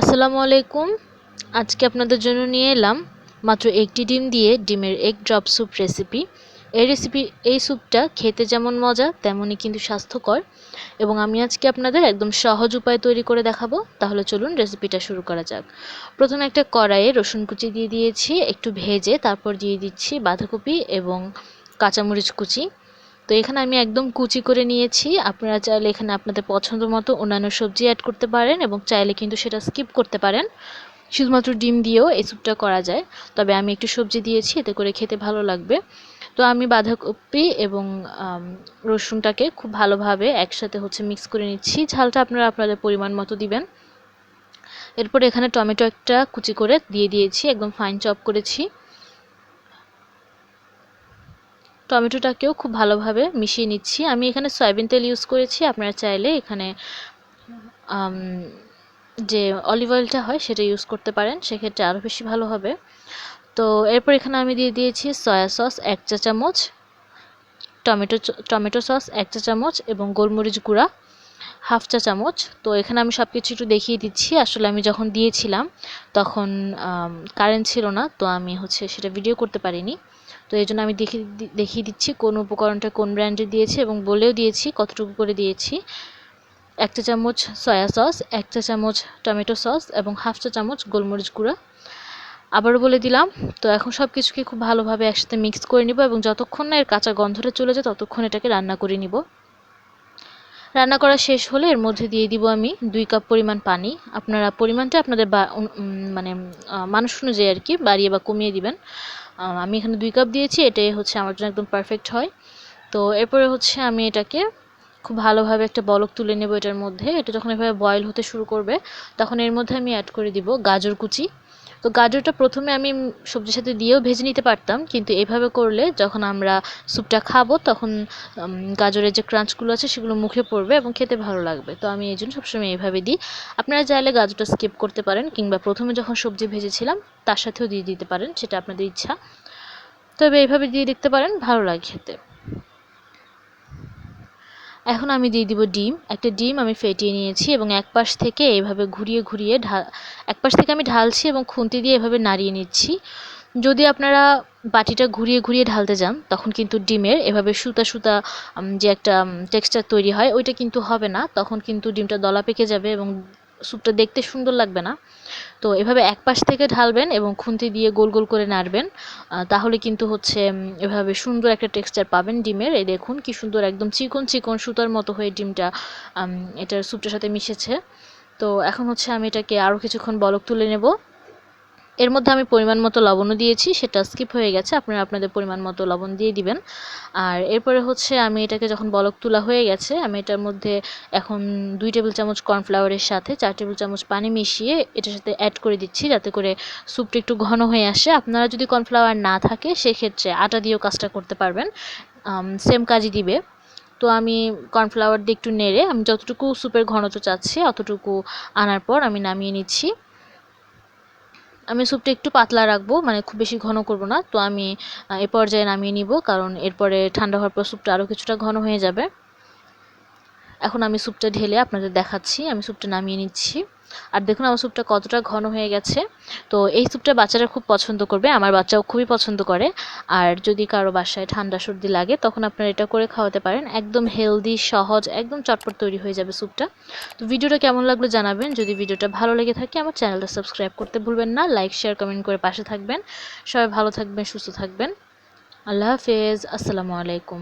আসসালামু আলাইকুম। আজকে আপনাদের জন্য নিয়ে এলাম মাত্র একটি ডিম দিয়ে ডিমের এগ ড্রপ স্যুপ রেসিপি। এই রেসিপি, এই স্যুপটা খেতে যেমন মজা, তেমনই কিন্তু স্বাস্থ্যকর। এবং আমি আজকে আপনাদের একদম সহজ উপায় তৈরি করে দেখাবো। তাহলে চলুন রেসিপিটা শুরু করা যাক। প্রথমে একটা কড়াইয়ে রসুন কুচি দিয়ে দিয়েছি, একটু ভেজে তারপর দিয়ে দিচ্ছি বাঁধাকপি এবং কাঁচামরিচ কুচি। তো এখানে আমি একদম কুচি করে নিয়েছি। আপনারা চাইলে এখানে আপনাদের পছন্দ মতো অন্যান্য সবজি অ্যাড করতে পারেন এবং চাইলে কিন্তু সেটা স্কিপ করতে পারেন। শুধুমাত্র ডিম দিয়েও এই স্যুপটা করা যায়। তবে আমি একটু সবজি দিয়েছি, এতে করে খেতে ভালো লাগবে। তো আমি বাঁধাকপি এবং রসুনটাকে খুব ভালোভাবে একসাথে হচ্ছে মিক্স করে নিচ্ছি। ঝালটা আপনারা আপনাদের পরিমাণ মতো দিবেন। এরপর এখানে টমেটো একটা কুচি করে দিয়ে দিয়েছি, একদম ফাইন চপ করেছি। টমেটোটাকেও খুব ভালোভাবে মিশিয়ে নিচ্ছি। আমি এখানে সয়াবিন তেল ইউজ করেছি, আপনারা চাইলে এখানে যে অলিভ অয়েলটা হয় সেটা ইউজ করতে পারেন, সেক্ষেত্রে আরও বেশি ভালো হবে। তো এরপর এখানে আমি দিয়ে দিয়েছি সয়া সস এক চা চামচ, টমেটো টমেটো সস এক চা চামচ এবং গোলমরিচ গুঁড়া হাফ চা চামচ। তো এখানে আমি সব কিছু একটু দেখিয়ে দিচ্ছি, আসলে আমি যখন দিয়েছিলাম তখন কারেন্ট ছিল না, তো আমি হচ্ছে সেটা ভিডিও করতে পারিনি। তো এই জন্য আমি দেখিয়ে দেখিয়ে দিচ্ছি কোন উপকরণটা কোন ব্র্যান্ডে দিয়েছি এবং বলেও দিয়েছি কতটুকু করে দিয়েছি। এক চা চামচ সয়া সস এক চা চামচ টমেটো সস এবং হাফ চা চামচ গোলমরিচ গুঁড়া। আবারও বলে দিলাম, তো এখন সব কিছুকে খুব ভালোভাবে একসাথে মিক্স করে নিব এবং যতক্ষণ না এর কাঁচা গন্ধটা চলে যায় ততক্ষণ এটাকে রান্না করে নিব। রান্না করা শেষ হলে এর মধ্যে দিয়ে দিব আমি দুই কাপ পরিমাণ পানি। আপনারা পরিমাণটা আপনাদের মানে মানুষ অনুযায়ী আর কি বাড়িয়ে বা কমিয়ে দিবেন। আমি এখানে দুই কাপ দিয়েছি, এটাই হচ্ছে আমার জন্য একদম পারফেক্ট হয়। তো এরপরে হচ্ছে আমি এটাকে খুব ভালোভাবে একটা বলক তুলে নেব এটার মধ্যে। এটা যখন এভাবে বয়েল হতে শুরু করবে, তখন এর মধ্যে আমি অ্যাড করে দিব গাজর কুচি। তো গাজরটা প্রথমে আমি সবজির সাথে দিয়েও ভেজে নিতে পারতাম, কিন্তু এভাবে করলে যখন আমরা স্যুপটা খাব তখন গাজরের যে ক্রাঞ্চগুলো আছে সেগুলো মুখে পড়বে এবং খেতে ভালো লাগবে। তো আমি এই জন্য সবসময় এইভাবে দিই। আপনারা চাইলে গাজরটা স্কিপ করতে পারেন কিংবা প্রথমে যখন সবজি ভেজেছিলাম তার সাথেও দিয়ে দিতে পারেন, সেটা আপনাদের ইচ্ছা। তবে এইভাবে দিয়ে দেখতে পারেন, ভালো লাগে খেতে। এখন আমি দিয়ে দিব ডিম। একটা ডিম আমি ফেটিয়ে নিয়েছি এবং এক পাশ থেকে এভাবে ঘুরিয়ে ঘুরিয়ে ঢাল এক পাশ থেকে আমি ঢালছি এবং খুন্তি দিয়ে এভাবে নাড়িয়ে নিচ্ছি। যদি আপনারা বাটিটা ঘুরিয়ে ঘুরিয়ে ঢালতে যান, তখন কিন্তু ডিমের এভাবে সুতা সুতা যে একটা টেক্সচার তৈরি হয়, ওইটা কিন্তু হবে না। তখন কিন্তু ডিমটা দলা পেকে যাবে এবং স্যুপটা দেখতে সুন্দর লাগবে না। তো এভাবে এক পাশ থেকে ঢালবেন এবং খুন্তি দিয়ে গোল গোল করে নাড়বেন। তাহলে কিন্তু হচ্ছে এভাবে সুন্দর একটা টেক্সচার পাবেন ডিমের। এই দেখুন কি সুন্দর একদম চিকন চিকন সুতার মতো হয়ে ডিমটা এটার স্যুপটার সাথে মিশেছে। তো এখন হচ্ছে আমি এটাকে আরও কিছুক্ষণ বলক তুলে নেব। এর মধ্যে আমি পরিমাণ মতো লবণও দিয়েছি, সেটা স্কিপ হয়ে গেছে, আপনারা আপনাদের পরিমাণ মতো লবণ দিয়ে দিবেন। আর এরপরে হচ্ছে আমি এটাকে যখন বলক তোলা হয়ে গেছে, আমি এটার মধ্যে এখন দুই টেবিল চামচ কর্নফ্লাওয়ারের সাথে চার টেবিল চামচ পানি মিশিয়ে এটার সাথে অ্যাড করে দিচ্ছি, যাতে করে স্যুপটা একটু ঘন হয়ে আসে। আপনারা যদি কর্নফ্লাওয়ার না থাকে, সেক্ষেত্রে আটা দিয়েও কাজটা করতে পারবেন। সেম কাজই দিবে। তো আমি কর্নফ্লাওয়ার দিয়ে একটু নেড়ে, আমি যতটুকু স্যুপের ঘনত্ব চাচ্ছি, অতটুকু আনার পর আমি নামিয়ে নিচ্ছি। আমি স্যুপটা একটু পাতলা রাখব মানে খুব বেশি ঘন করব না। তো আমি এ পর্যায়ে নামিয়ে নিব, কারণ এরপরে ঠান্ডা হওয়ার পর স্যুপটা আরও কিছুটা ঘন হয়ে যাবে। এখন আমি স্যুপটা ঢেলে আপনাদের দেখাচ্ছি। আমি স্যুপটা নামিয়ে নিচ্ছি। আর দেখুন আমার স্যুপটা কতটা ঘন হয়ে গেছে। তো এই স্যুপটা বাচ্চারা খুব পছন্দ করবে, আমার বাচ্চাও খুবই পছন্দ করে। আর যদি কারও বাসায় ঠান্ডা সর্দি লাগে, তখন আপনারা এটা করে খাওয়াতে পারেন। একদম হেলদি সহজ, একদম চটপট তৈরি হয়ে যাবে স্যুপটা। তো ভিডিওটা কেমন লাগল জানাবেন। যদি ভিডিওটা ভালো লেগে থাকে, আমার চ্যানেলটা সাবস্ক্রাইব করতে ভুলবেন না, লাইক শেয়ার কমেন্ট করে পাশে থাকবেন। সবাই ভালো থাকবেন, সুস্থ থাকবেন। আল্লাহ হাফেজ, আসসালামু আলাইকুম।